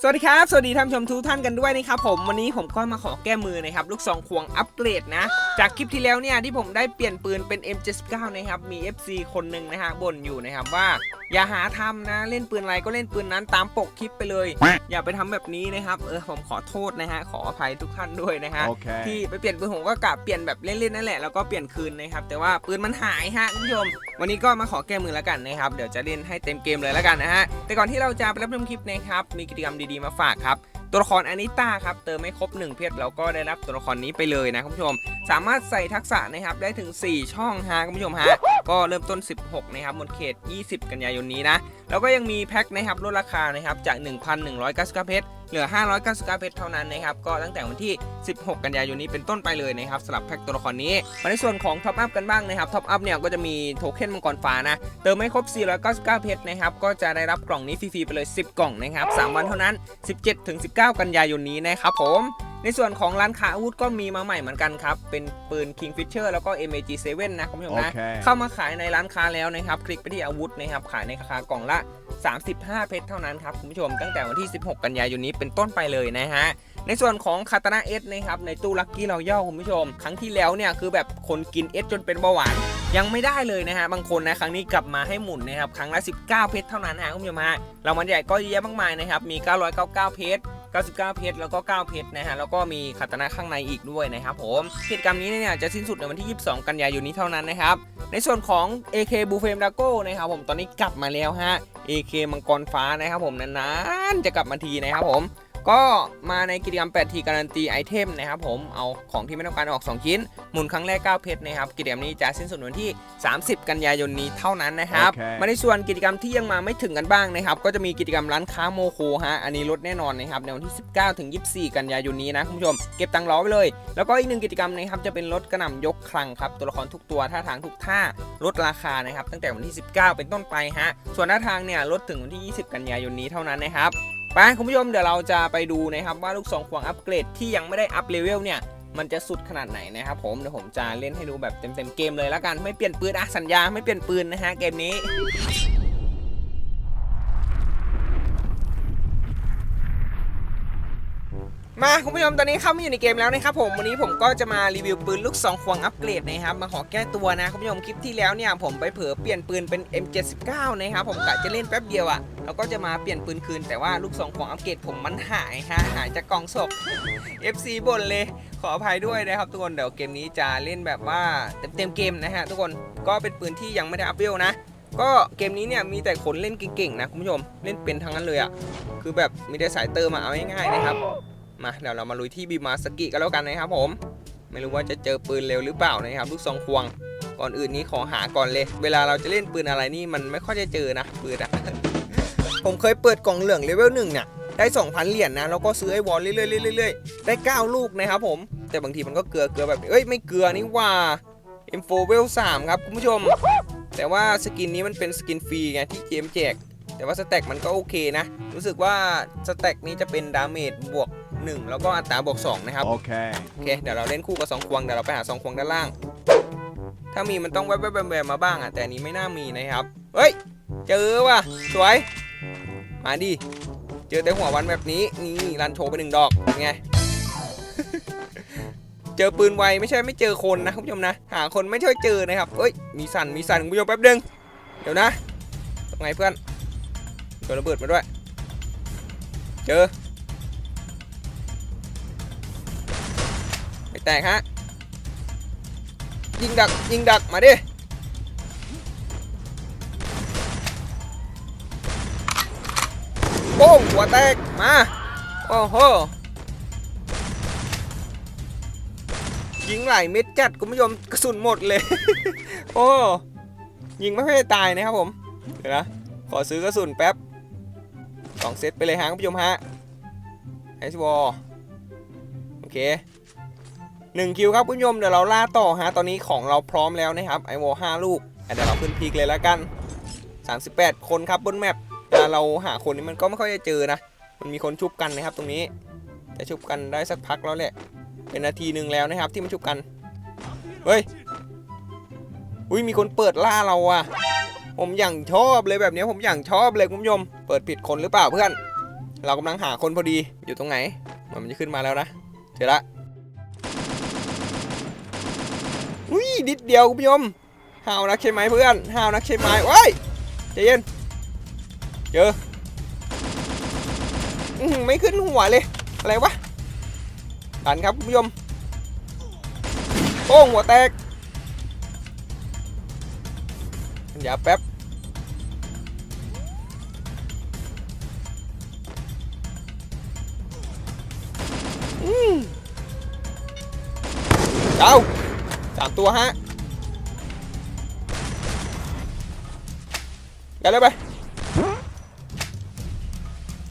สวัสดีครับ สวัสดีท่านผู้ชมทุกท่านกันด้วยนะครับผมวันนี้ผมก็มาขอแก้มือนะครับลูกซองควงอัปเกรดนะ จากคลิปที่แล้วเนี่ยที่ผมได้เปลี่ยนปืนเป็น M79 นะครับมี FC คนหนึ่งนะฮะบ่นอยู่นะครับว่า อย่าหาทำนะ เล่นปืนอะไรก็เล่นปืนนั้นตามปกคลิปไปเลย อย่าไปทำแบบนี้นะครับ เออผมขอโทษนะฮะ ขออภัยทุกท่านด้วยนะฮะ Okay. ที่ไปเปลี่ยนปืนผมก็กะเปลี่ยนแบบเล่นๆนั่นแหละ แล้วก็เปลี่ยนคืนนะครับ แต่ว่าปืนมันหายฮะคุณผู้ชม วันนี้ก็มาขอแก้มือแล้วกันนะครับ เดี๋ยวจะเล่นให้เต็มเกมเลยแล้วกันนะฮะ แต่ก่อนที่เราจะไปรับชมคลิปนะครับ มีกิจกรรมดีๆมาฝากครับ ตัวละครอานิต้าครับเติมไม่ครบ 1 เพชรเราก็ได้รับตัวละครนี้ไปเลยนะคุณผู้ชม สามารถใส่ทักษะนะครับได้ถึง 4 ช่องฮะคุณผู้ชมฮะก็เริ่มต้น 16 นะครับหมดเขต 20 กันยายนนี้นะแล้วก็ยังมีแพ็คนะครับลดราคานะครับจาก 1,199 เพชร เหลือ 599 เพชรเท่านั้นนะครับ ก็ตั้งแต่วันที่ 16 กันยายนนี้เป็นต้นไปเลยนะครับสำหรับแพ็คตัวละครนี้ มาในส่วนของท็อปอัพกันบ้างนะครับ ท็อปอัพเนี่ยก็จะมีโทเค็นมังกรฟ้านะ เติมไม่ครบ 499 เพชรนะครับ ก็จะได้รับกล่องนี้ฟรีๆไปเลย 10 กล่องนะครับ 3 วันเท่านั้น 17-19 กันยายนนี้นะครับผมในส่วนของร้านค้าอาวุธก็มีมาใหม่เหมือนกันครับ เป็นปืน Kingfisher แล้วก็ MAG7 นะคุณผู้ชมนะโอเคเข้ามาขายในร้านค้าแล้วนะครับ คลิกไปที่อาวุธนะครับ ขายในราคากล่องละ 35 เพชรเท่านั้นครับคุณผู้ชมตั้งแต่วันที่ 16 กันยายนนี้เป็นต้นไปเลยนะฮะในส่วนของคาตานาเอสนะครับในตู้ลักกี้เราย่อคุณผู้ชม ครั้งที่แล้วเนี่ยคือแบบคนกินเอสจนเป็นเบาหวานยังไม่ได้เลยนะฮะบางคนนะครั้งนี้กลับมาให้หมุนนะครับครั้งละ 19 เพชรเท่านั้นฮะคุณผู้ชมฮะรามันใหญ่ก็เยอะแยะมากมายนะครับมี 999 เพชร 99 เพชรแล้วก็ 9 เพชรนะฮะแล้วก็มีคาตานะข้างในอีกด้วยนะครับผมกิจกรรมนี้เนี่ยจะสิ้นสุดในวันที่ 22 กันยายนนี้เท่านั้นนะครับในส่วนของ AK b u f f e m d a g o นะครับผมตอนนี้กลับมาแล้วฮะ AK มังกรฟ้านะครับผมนานๆจะกลับมาทีนะครับผม ก็มาในกิจกรรม 8 ทีการันตีไอเทมนะครับผมเอาของที่ไม่ต้องการออก 2 ชิ้น หมุนครั้งแรก 9 เพชรนะครับกิจกรรมนี้จะสิ้นสุดวันที่ 30 กันยายนนี้เท่านั้นนะครับโอเคมาในส่วนกิจกรรมที่ยังมาไม่ถึงกันบ้างนะครับ ก็จะมีกิจกรรมร้านค้าโมโคฮะอันนี้ลดแน่นอนนะครับในวันที่ 19 ถึง 24 กันยายนนี้นะคุณผู้ชมเก็บตังค์รอไว้เลย แล้วก็อีกหนึ่งกิจกรรมนะครับจะเป็นลดกระหน่ำยกคลังครับตัวละครทุกตัวท่าทางทุกท่าลดราคานะครับตั้งแต่วันที่ 19 เป็นต้นไปฮะส่วนหน้าทางเนี่ยลดถึงวันที่ 20 กันยายนนี้เท่านั้นนะครับ ไปคุณผู้ชมเดี๋ยวเราจะไปดูนะครับว่าลูกสองควางอัปเกรดที่ยังไม่ได้อัปเลเวลเนี่ยมันจะสุดขนาดไหนนะครับผมเดี๋ยวผมจะเล่นให้ดูแบบเต็มๆเกมเลยแล้วกันไม่เปลี่ยนปืนอะสัญญาไม่เปลี่ยนปืนนะฮะเกมนี้ มาคุณผู้ชมตอนนี้เข้ามาอยู่ในเกมแล้วนะครับผมวันนี้ผมก็จะมารีวิวปืนลูกซองควงอัปเกรดนะครับมาขอแก้ตัวนะคุณผู้ชมคลิปที่แล้วเนี่ยผมไปเผลอเปลี่ยนปืนเป็น M79 นะครับผมกะจะเล่นแป๊บเดียวอะ่ะแล้วก็จะมาเปลี่ยนปืนคืนแต่ว่าลูกซองควงอัปเกรดผมมันหายฮะหายจากกองศพ FC บนเลยขออภัยด้วยนะครับทุกคนเดี๋ยวเกมนี้จะเล่นแบบว่าเต็มๆเกมนะฮะทุกคนก็เป็นปืนที่ยังไม่ได้อัพเวลนะก็เกมนี้เนี่ยมีแต่คนเล่นเก่งๆนะคุณผู้ชมเล่นเป็นทั้งนั้นเลยอะ่ะคือแบบมีแต่สายเติมมาเอาง่ายๆนะครับ มาเดี๋ยวเรามาลุยที่บีมาสกิกันแล้วกันนะครับผม ไม่รู้ว่าจะเจอปืนเร็วหรือเปล่านะครับลูกซองควง ก่อนอื่นนี้ขอหาก่อนเลย เวลาเราจะเล่นปืนอะไรนี่มันไม่ค่อยจะเจอนะปืนอะผมเคยเปิดกล่องเหลืองเลเวลหนึ่งเนี่ยได้ 2,000 เหรียญนะแล้วก็ซื้อไอ้วอลเรื่อยๆเรื่อยๆได้ 9 ลูกนะครับผม แต่บางทีมันก็เกลือเกลือแบบเอ้ยไม่เกลือนี่ว่า M4 เวล3ครับคุณผู้ชม แต่ว่าสกินนี้มันเป็นสกินฟรีไงที่เกมแจก แต่ว่าสแต็กมันก็โอเคนะ รู้สึกว่าสแต็กนี้จะเป็นดาเมจบวก 1 แล้วก็อัตราบวก2นะครับ Okay. โอเค เดี๋ยวเราเล่นคู่กับ 2 ควง เดี๋ยวเราไปหา 2 ควงด้านล่าง ถ้ามีมันต้องแวบๆแวมๆมาบ้างอะ แต่อันนี้ไม่น่ามีนะครับ เฮ้ย เจอว่ะ สวย มาดิ เจอแต่หัววันแบบนี้ นี่รันโชว์ไปหนึ่งดอกเป็นไง เจอปืนไวไม่ใช่ไม่เจอคนนะคุณผู้ชมนะ หาคนไม่ช่วยเจอนะครับเอ้ย มีสั่นมีสั่นคุณผู้ชมแป๊บนึง เดี๋ยวนะทำไงเพื่อนโดนระเบิดมาด้วย เจอ ไม่แตกฮะ ยิงดัก ยิงดัก มาดิ โป้งหัวแตก มา โอ้โห ยิงหลายเม็ดจัดคุณผู้ชมกระสุนหมดเลย โอ้ ยิงไม่ค่อยตายนะครับผม เดี๋ยวนะ ขอซื้อกระสุนแป๊บสองเซตไปเลยฮะคุณผู้ชมฮะไอซ์บอลโอเค หนึ่งคิวครับคุณผู้ชมเดี๋ยวเราล่าต่อฮะตอนนี้ของเราพร้อมแล้วนะครับไอวอลห้าลูกเดี๋ยวเราขึ้นพีกเลยแล้วกัน 38 คนครับบนแมปเวลาเราหาคนนี้มันก็ไม่ค่อยจะเจอนะ มันมีคนชุบกันนะครับตรงนี้แต่ชุบกันได้สักพักแล้วแหละ เป็นนาทีหนึ่งแล้วนะครับที่มันชุบกัน เฮ้ย อุ้ยมีคนเปิดล่าเราอะผมอย่างชอบเลยแบบนี้ผมอย่างชอบเลยคุณผู้ชม เปิดผิดคนหรือเปล่าเพื่อน เรากำลังหาคนพอดีอยู่ตรงไหนเหมือนมันจะขึ้นมาแล้วนะเจอละ อุ้ยนิดเดียวคุณผู้ชมห้าวนักใช่ไหมเพื่อนห้าวนักใช่ไหมว้ายใจเย็นเจอไม่ขึ้นหัวเลย อะไรวะทันครับคุณผู้ชมโป้งหัวแตกอย่าแป๊บอืมเจ้า สามตัวฮะกันเลยไป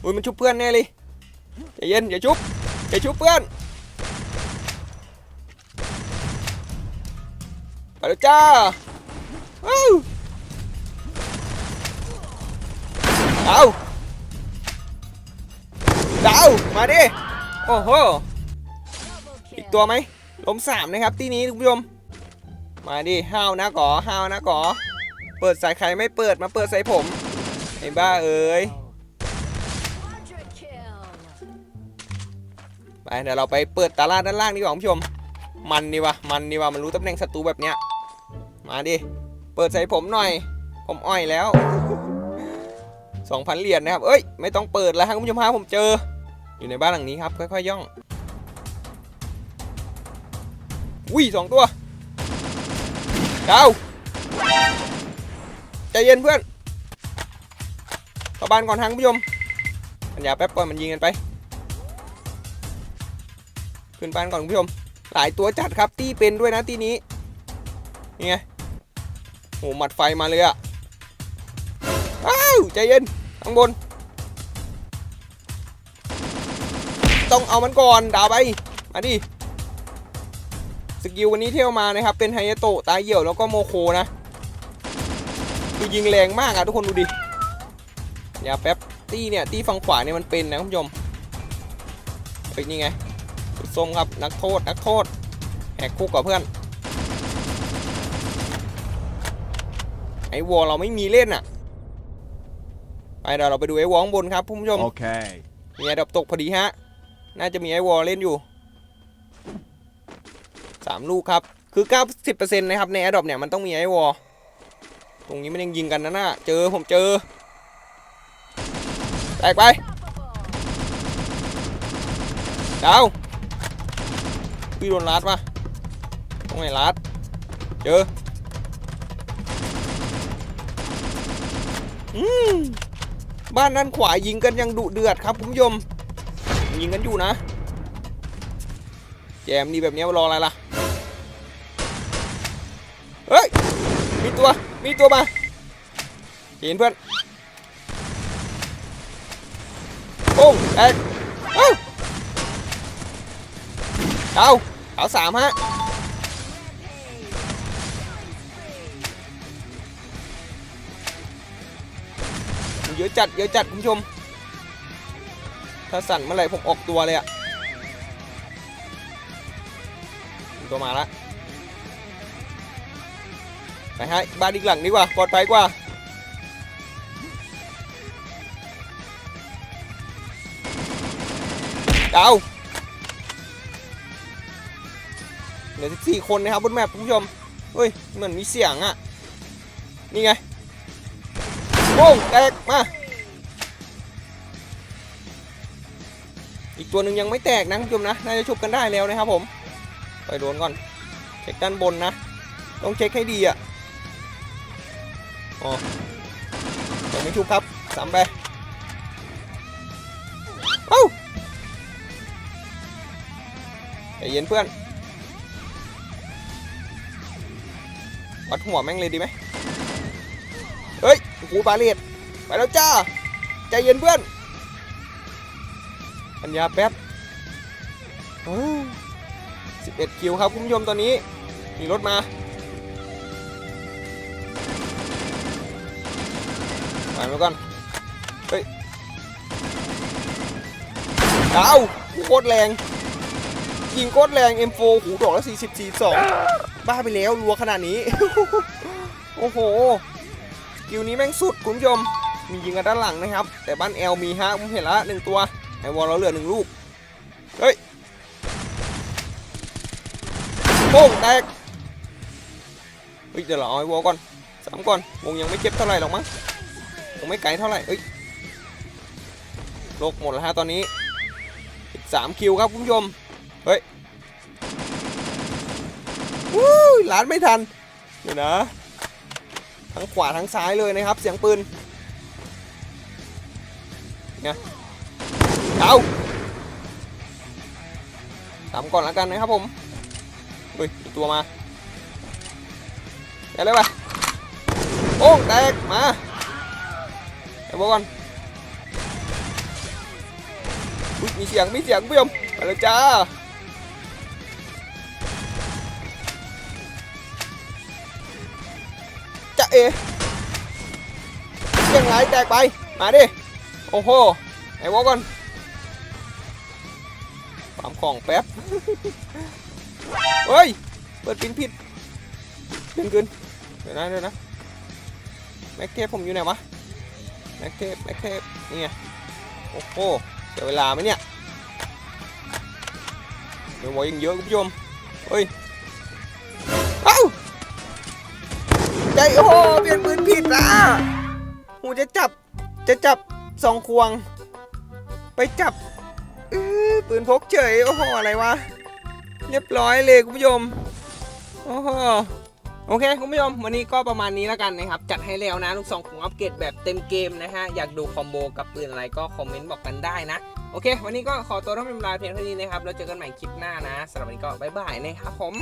อุ้ยมันชุบเพื่อนแน่เลยใจเย็นอย่าชุบอย่าชุบเพื่อนไปแล้วจ้าว้าวเอาดาวมาดิโอ้โหอีกตัวไหมล้มสามนะครับที่นี้คุณผู้ชม มาดิห้าวนะก่อห้าวนะก่อเปิดสายใครไม่เปิดมาเปิดใสายผมไอ้บ้าเอ้ยไปเดี๋ยวเราไปเปิดตาลาดด้านล่างดีกว่าคุณผู้ชม มันดีวะมันดีวะมันรู้ตำแหน่งศัตรูแบบเนี้ยมาดิเปิดใส่ผมหน่อย ผมอ้อยแล้ว2,000เหรียญนะครับเอ้ยไม่ต้องเปิดแล้วครับคุณผู้ชมฮะผมเจอ อยู่ในบ้านหลังนี้ครับค่อยๆย่องอุ้ยสองตัว ดาวใจเย็นเพื่อนเข้าบ้านก่อนทางผู้ชมปัญญาแป๊บก่อนมันยิงกันไป ขึ้นบ้านก่อนผู้ชม หลายตัวจัดครับตีเป็นด้วยนะตีนี้ นี่ไงโหหมัดไฟมาเลยอะอ้าวใจเย็นข้างบน ต้องเอามันก่อนดาวไป มาดิ สกิลวันนี้เที่ยวมานะครับ เป็นไฮยาโตะตาเหี่ยวแล้วก็โมโคนะคือยิงแรงมากอะทุกคนดูดิอย่าแป๊บตีเนี่ยตีฝั่งขวาเนี่ยมันเป็นนะคุณผู้ชมเฮ้ยนี่ไงสุดส้มครับนักโทษนักโทษแหกคุกกับเพื่อนไอ้วอลเราไม่มีเล่นอะไปเดี๋ยวเราไปดูไอ้วอลข้างบนครับคุณผู้ชม Okay. มีไอ้ดับตกพอดีฮะน่าจะมีไอ้วอลเล่นอยู่ สามลูกครับ คือ 90%นะครับ ในแอดดอปเนี่ย มันต้องมีไอวอลตรงนี้มันยังยิงกันนะน่ะเจอผมเจอ แตกไปดาวพี่โดนลัดปะตรงไหนลัดเจออืมบ้านด้านขวายิงกันยังดุเดือดครับคุณผู้ชมยิงกันอยู่นะ แจมนี่แบบนี้รออะไรล่ะ มีตัว มีตัวมา เห็นเพื่อนโป้งแตกเอ้าเอาเอาสามฮะเยอะจัด เยอะจัด คุณผู้ชม ถ้าสั่นเมื่อไหร่ผมออกตัวเลยอะตัวมาละ ไปให้บ้านอีกหลังดีกว่าปลอดภัยกว่าดาวเหลือ14คนนะครับบนแมปคุณผู้ชมเฮ้ยเหมือนมีเสียงอะนี่ไงโป้งแตกมา อีกตัวหนึ่งยังไม่แตกนะคุณผู้ชมนะ น่าจะชุบกันได้แล้วนะครับผม ไปโดนก่อน เช็คด้านบนนะ ต้องเช็คให้ดีอะ อ๋อยังไม่ชุบครับสามไปเอ้าใจเย็นเพื่อนวัดหัวแม่งเลยดีไหมเฮ้ยกูบาเลียดไปแล้วจ้า ใจเย็นเพื่อน ปัญญาแป๊บสิบเอ็ดคิวครับคุณผู้ชมตอนนี้ มีรถมา ไปก่อน เฮ้ยดาวโคตรแรง ยิงโคตรแรง M4 หูดอกละ40 42 บ้าไปแล้วรัวขนาดนี้ โอ้โห กิลนี้แม่งสุดคุณผู้ชม มียิงกันด้านหลังนะครับ แต่บ้านแอลมีฮะผมเห็นล้วหนึ่งตัว ไอวอลเราเหลือหนึ่งลูก เฮ้ยโป้งแตกเฮ้ยเดี๋ยวเราเอาไอวอลก่อนสามก่อนวงยังไม่เจ็บเท่าไหร่หรอกมั้ง งไม่ไกลเท่าไหร่เอ้ยโลกหมดแล้วฮะตอนนี้13คิวครับคุณผู้ชม เฮ้ยวู้ล้านไม่ทันเดี๋ยวนะ ทั้งขวาทั้งซ้ายเลยนะครับ เสียงปืนเนี่ยเอาตามก่อนแล้วกันนะครับผมเฮ้ยตัวมาแกเลยไปโอ้งแตกมา ไอ้บอก่อนมีเสียงมีเสียงคุณผู้ชมไปเลยจ้าจะเอยังไงแตกไป มาดิ โอ้โหไอ้วอก่อนตามของแป๊บ เฮ้ย เปิดปิ้นผิดเล่นเกินเดี๋ยวนะเดี๋ยวนะ แม็กเทปผมอยู่ไหนวะ แม็กเทปแม็กเทปนี่ไงโอ้โหเดี๋ยวเวลาไหมเนี่ยเดี๋ยววอยังเยอะคุณผู้ชมเฮ้ยเอ้าใจโอ้เปลี่ยนปืนผิดอะหูจะจับจะจับสองควง ไปจับปืนพกเฉยโอ้โหอะไรวะเรียบร้อยเลยคุณผู้ชมโอ้โห โอเคคุณผู้ชมวันนี้ก็ประมาณนี้แล้วกันนะครับ จัดให้แล้วนะ ลูกสองของอัปเกรดแบบเต็มเกมนะฮะ อยากดูคอมโบกับปืนอะไรก็คอมเมนต์บอกกันได้นะ โอเค วันนี้ก็ขอตัวรับเวลาเพียงเท่านี้นะครับ แล้วเจอกันใหม่คลิปหน้านะสำหรับวันนี้ก็บ๊ายบายนะครับผม